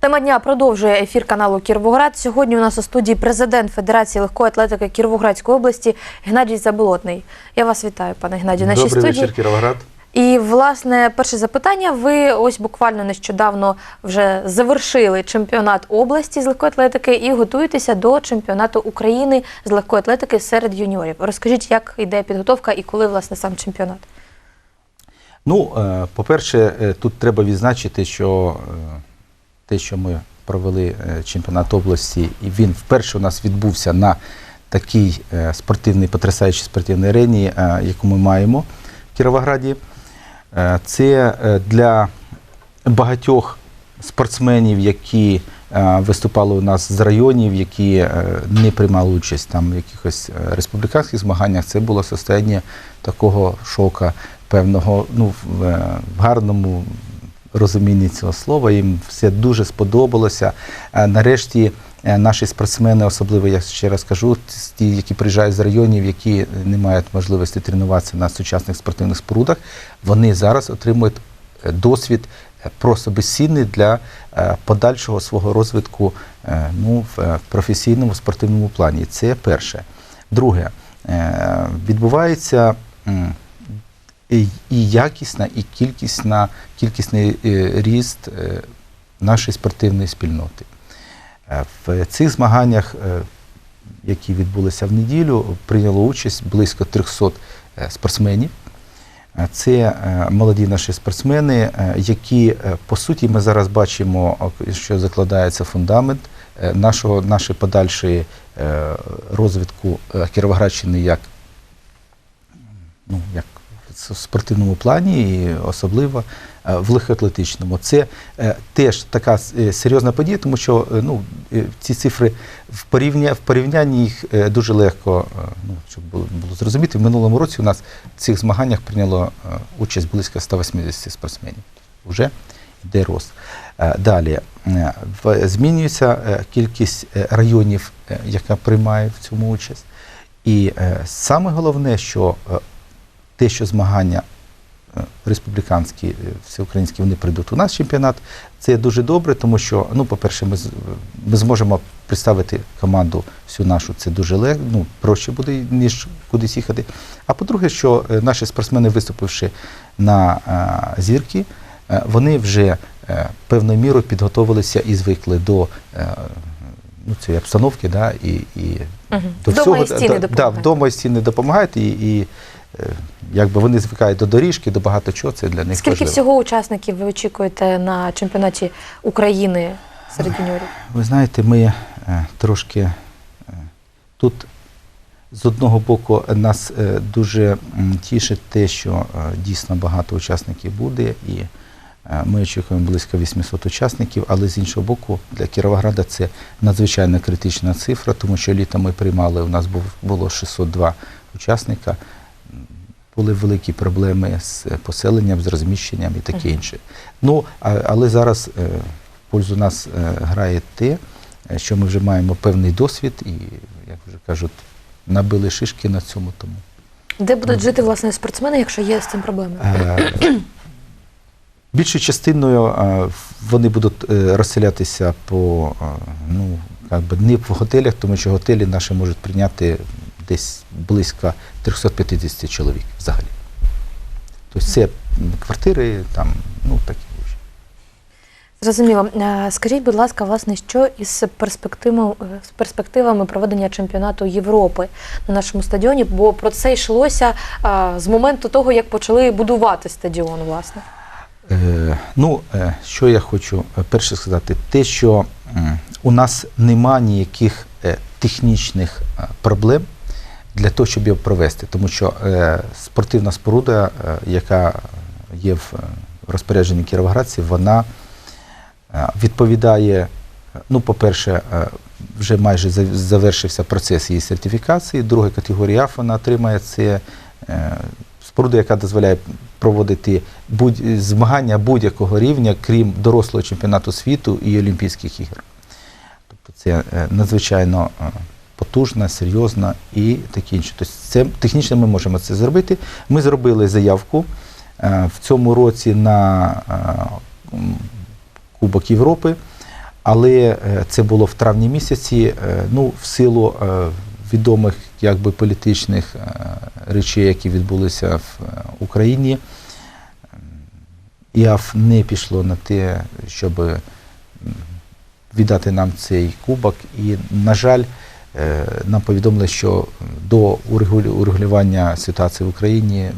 Тема дня продовжує ефір каналу Кіровоград. Сьогодні у нас у студії президент Федерації легкої атлетики Кіровоградської області Геннадій Заболотний. Я вас вітаю, пане Геннадію, в нашій Добрий студії. вечір, Кіровоград. І власне перше запитання. Ви ось буквально нещодавно вже завершили чемпіонат області з легкої атлетики і готуєтеся до чемпіонату України з легкої атлетики серед юніорів. Розкажіть, як йде підготовка і коли власне сам чемпіонат? Ну, е, по-перше, е, тут треба відзначити, що е, те, що ми провели е, чемпіонат області, і він вперше у нас відбувся на такій е, спортивній, потрясаючій спортивній арені, е, яку ми маємо в Кіровограді. Це для багатьох спортсменів, які виступали у нас з районів, які не приймали участь там в якихось республіканських змаганнях, це було состояння такого шока певного, ну, в гарному розумінні цього слова. Їм все дуже сподобалося. Е, Нарешті е, наші спортсмени, особливо я ще раз кажу, ті, які приїжджають з районів, які не мають можливості тренуватися на сучасних спортивних спорудах, вони зараз отримують е, досвід просто безцінний для подальшого свого розвитку ну, в професійному спортивному плані. Це перше. Друге, відбувається і якісна, і кількісна, кількісний е, ріст е, нашої спортивної спільноти. Е, В цих змаганнях, які відбулися в неділю, прийняло участь близько 300 е, спортсменів. Це молоді наші спортсмени, які, по суті, ми зараз бачимо, що закладається фундамент нашого, нашої подальшої розвитку Кіровоградщини як, ну, як в спортивному плані, і особливо е, в легкоатлетичному. Це е, теж така е, серйозна подія, тому що ну, ці цифри в порівнянні, в порівнянні їх дуже легко, ну, щоб було, зрозуміти. В минулому році у нас в цих змаганнях прийняло участь близько 180 спортсменів. Уже йде рост. Далі змінюється кількість районів, яка приймає в цьому участь. І саме головне, що те, що змагання е, республіканські, е, всеукраїнські, вони прийдуть у нас чемпіонат, це дуже добре, тому що, ну, по-перше, ми, ми зможемо представити команду всю нашу, це дуже легко, ну, проще буде, ніж кудись їхати. А по-друге, що е, наші спортсмени, виступивши на е, зірки, е, вони вже е, певною мірою підготовилися і звикли до е, ну, цієї обстановки, да, і, і Мгм. до Вдома всього, і стіни да, да, допомагають. вдома і стіни допомагають, і, і е, якби вони звикають до доріжки, до багато чого, це для них Скільки важливо. всього учасників ви очікуєте на чемпіонаті України серед юніорів? Ви знаєте, ми е, трошки е, тут з одного боку нас е, дуже тішить те, що дійсно багато учасників буде, і ми очікуємо близько 800 учасників, але з іншого боку, для Кіровограда це надзвичайно критична цифра, тому що літом ми приймали, у нас було 602 учасника. Були великі проблеми з поселенням, з розміщенням і таке інше. Ну, але зараз е, в пользу нас е, грає те, е, що ми вже маємо певний досвід і, як вже кажуть, набили шишки на цьому тому. Де будуть жити власне спортсмени, якщо є з цим проблеми? Е, Більшою частиною е, вони будуть е, розселятися по е, ну, не в готелях, тому що готелі наші можуть прийняти десь близько 350 чоловік взагалі. Тобто це квартири, там, ну такі. Зрозуміло. Е, Скажіть, будь ласка, власне, що із перспективами, з перспективами проведення чемпіонату Європи на нашому стадіоні? Бо про це йшлося е, з моменту того, як почали будувати стадіон, власне. Е, ну, е, що я хочу е, перше сказати, те, що у нас нема ніяких е, технічних е, проблем для того, щоб його провести, тому що е, спортивна споруда, е, яка є в е, розпорядженні кіровоградців, вона відповідає, ну, по-перше, вже майже завершився процес її сертифікації. Друга категорія АФ вона отримає це споруда, яка дозволяє проводити будь, змагання будь-якого рівня, крім дорослого чемпіонату світу і Олімпійських ігор. Тобто це надзвичайно потужна, серйозна і таке інше. Тобто це технічно ми можемо це зробити. Ми зробили заявку е, в цьому році на е, Кубок Європи, але е, це було в травні місяці. Ну, в силу відомих якби, політичних речей, які відбулися в Україні. ІАФ не пішло на те, щоб віддати нам цей кубок. І, на жаль, нам повідомили, що до урегулювання ситуації в Україні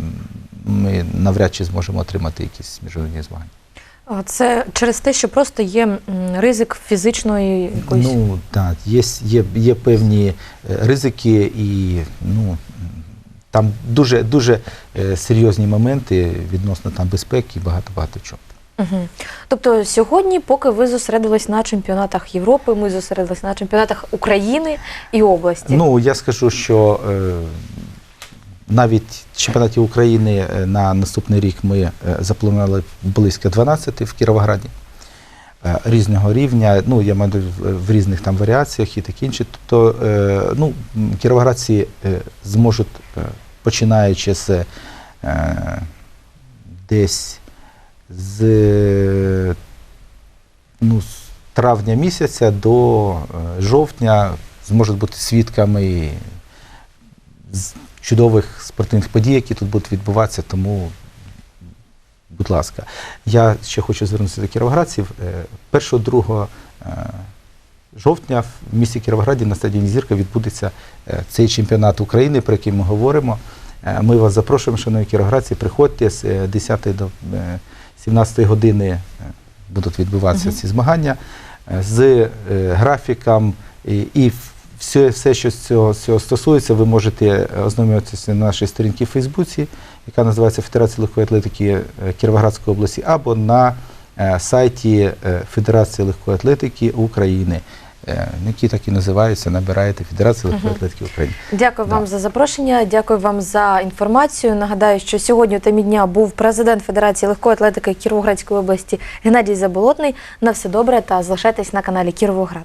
ми навряд чи зможемо отримати якісь міжнародні змагання. А Це через те, що просто є ризик фізичної якоїсь. Ну так, є, є, є певні е, ризики, і ну, там дуже, дуже е, серйозні моменти відносно там безпеки і багато-багато чого. Угу. Тобто сьогодні, поки ви зосередились на чемпіонатах Європи, ми зосередились на чемпіонатах України і області. Ну, я скажу, що е, навіть чемпіонаті України е, на наступний рік ми е, запланували близько 12 в Кіровограді. е, Різного рівня, ну я маю в- різних там варіаціях і таке інше. Тобто, е, ну, кіровоградці е, зможуть, починаючи з е, десь з, е, ну, з травня місяця до е, жовтня зможуть бути свідками чудових спортивних подій, які тут будуть відбуватися. Тому, будь ласка, я ще хочу звернутися до кіровоградців. 1-2 жовтня в місті Кіровограді на стадіоні Зірка відбудеться е, цей чемпіонат України, про який ми говоримо. Е, Ми вас запрошуємо, шановні кіровоградці, приходьте з е, 10 до е, 17 години е, будуть відбуватися Мгм. ці змагання е, з е, графіком і, і все, все, що з цього, з цього стосується, ви можете ознайомитися на нашій сторінці в Фейсбуці, яка називається Федерація легкої атлетики Кіровоградської області, або на сайті Федерації легкої атлетики України, е, який так і називаються, набираєте Федерація легкої атлетики України. Дякую Да. вам за запрошення. Дякую вам за інформацію. Нагадаю, що сьогодні у темі дня був президент Федерації легкої атлетики Кіровоградської області Геннадій Заболотний. На все добре та залишайтесь на каналі Кіровоград.